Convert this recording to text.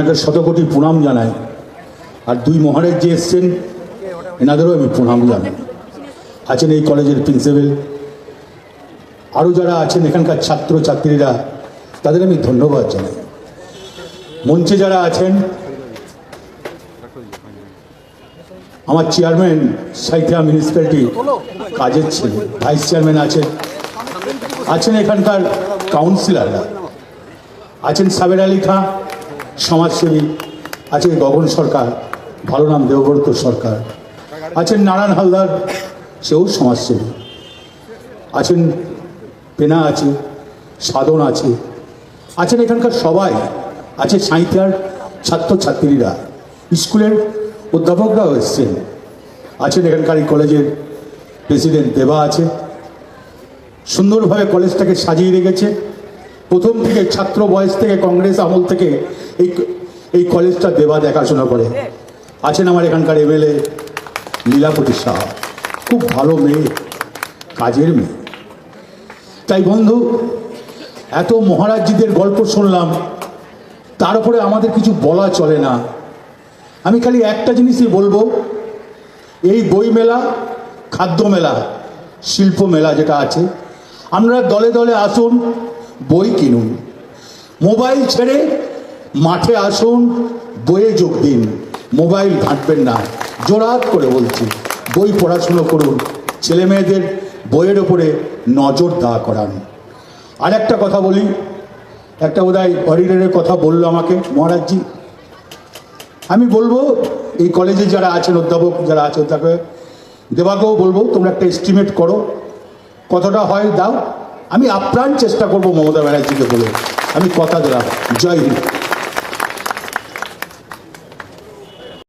ওনাকে শতকোটি প্রণাম জানাই। আর দুই মহারাজ যে এসছেন, এনাদেরও আমি প্রণাম জানাই। আছেন এই কলেজের প্রিন্সিপাল। আরও যারা আছেন, এখানকার ছাত্র ছাত্রীরা তাদের আমি ধন্যবাদ জানাই। মঞ্চে যারা আছেন, আমার চেয়ারম্যান, সাইথিয়া মিউনিসিপ্যালিটি কাজের ছেলে, ভাইস চেয়ারম্যান আছেন। আছেন এখানকার কাউন্সিলররা। আছেন সাবের আলী খাঁ সমাজসেবী আছে গগন সরকার, ভালো নাম দেবব্রত সরকার। আছেন নারায়ণ হালদার, সেও সমাজসেবী। আছেন পেনা আছে, সাধন আছে। আছেন এখানকার সবাই, আছে সাঁইথিয়ার ছাত্রছাত্রীরা, স্কুলের অধ্যাপকরাও এসছেন। আছেন এখানকার এই কলেজের প্রেসিডেন্ট দেবা আছে। সুন্দরভাবে কলেজটাকে সাজিয়ে রেখেছে। প্রথম থেকে ছাত্র বয়স থেকে কংগ্রেস আমল থেকে এই এই কলেজটা দেবা দেখাশোনা করে। আছেন আমার এখানকার এমএলএ লীলাপতি সাহা খুব ভালো মেয়ে, কাজের মেয়ে। তাই বন্ধু, এত মহারাজজিদের গল্প শুনলাম, তার উপরে আমাদের কিছু বলা চলে না। আমি খালি একটা জিনিসই বলব, এই বই মেলা, খাদ্য মেলা, শিল্প মেলা যেটা আছে, আমরা দলে দলে আসুন, বই কিনুন। মোবাইল ছেড়ে মাঠে আসুন, বইয়ে যোগ দিন, মোবাইল ঘাঁটবেন না, জোরাত করে বলছি, বই পড়াশুনো করুন, ছেলে মেয়েদের বইয়ের ওপরে নজর দেওয়া করান। আর একটা কথা বলি, একটা বোধহয় হরিডের কথা বলল আমাকে, মহারাজজি। আমি বলব, এই কলেজে যারা আছেন অধ্যাপক, যারা আছে অধ্যাপক, দেবাকেও বলব, তোমরা একটা এস্টিমেট করো কতটা হয় দাও। আমি আপ্রাণ চেষ্টা করব মমতা ব্যানার্জিকে বলে। আমি কথা দিলাম জয় হিন্দ।